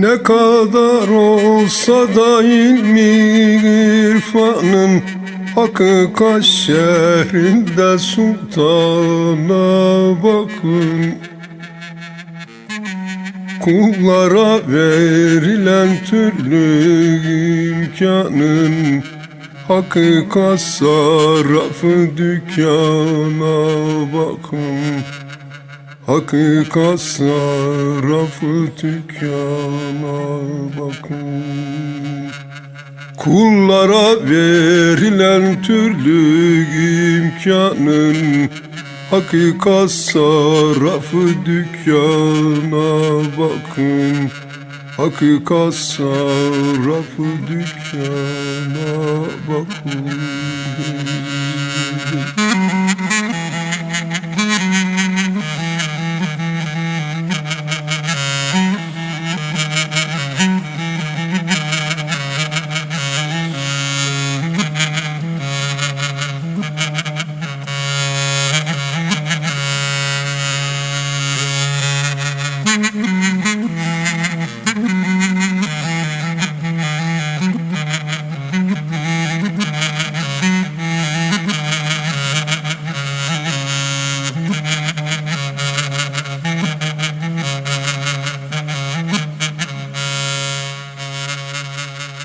Ne kadar olsa da ilmi irfanın Hakikat şehrinde sultana bakın. Kullara verilen türlü imkanın Hakikat sarrafı dükkana bakın Hakikat sarrafı dükkana bakın. Kullara verilen türlü imkanın Hakikat sarrafı dükkana bakın. Hakikat sarrafı dükkana bakın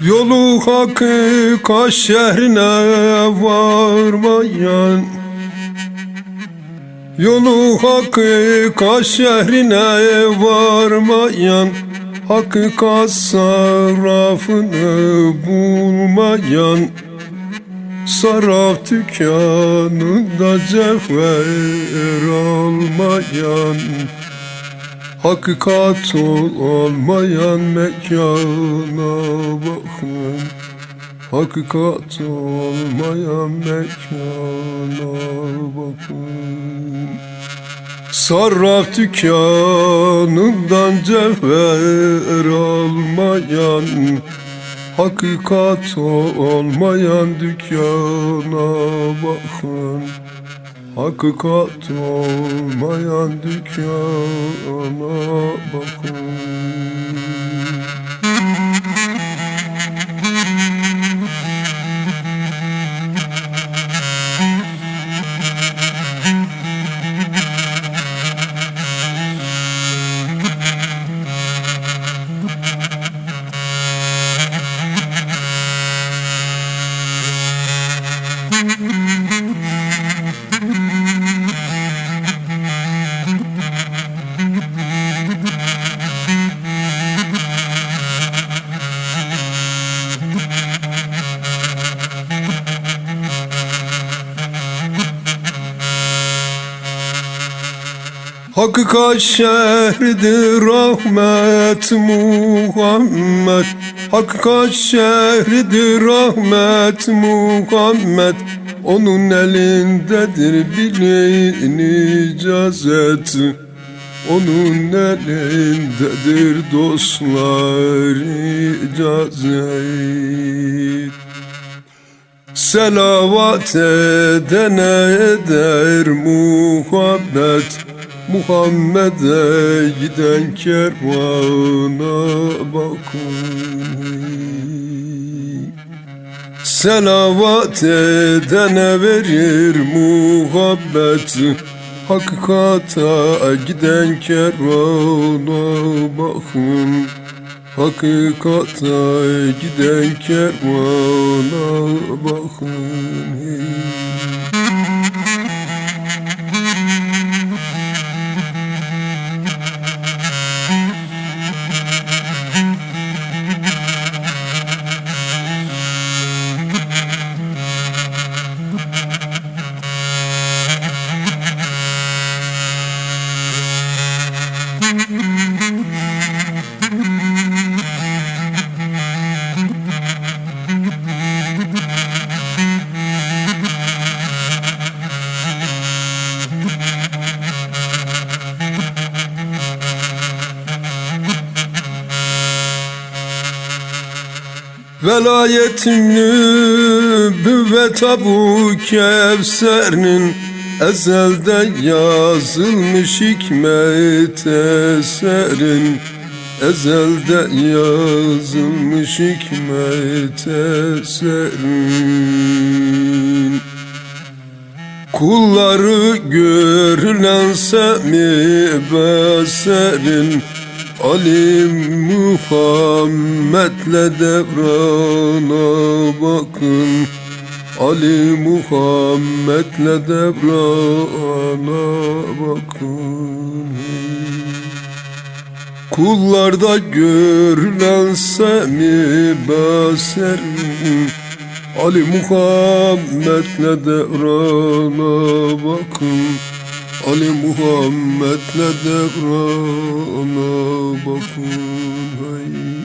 Yolu hakikat şehrine varmayan. Yolu hakikat şehrine varmayan. Hakikat sarrafını bulmayan. Sarraf dükkanında cevher almayan Hakikat ol olmayan mekana bakın. Hakikat olmayan mekana bakın. Sarraf dükkanından cevher almayan Hakikat olmayan dükkana bakın Hakikat olmayan dükkana bakın Hakikat şehridir rahmet Muhammed. Hakikat şehridir rahmet Muhammed. Onun elindedir bilin icazet. Onun elindedir dostlar icazet Selavat edene eder muhabbet. Muhammed'e giden kervana bakın. Selavat edene verir muhabbet. Hakikata giden kervana bakın Hakikata giden kervana bakın Velayetin nübüvvet Abu Kevser'in Ezelde yazılmış hikmet eserin Ezelde yazılmış hikmet eserin Kulları görülen semi beserin Ali Muhammed'le devrana bakın. Ali Muhammed'le devrana bakın. Kullarda görülen semi beserin Ali Muhammed'le devrana bakın Ali Muhammed'le devrana bakın hey.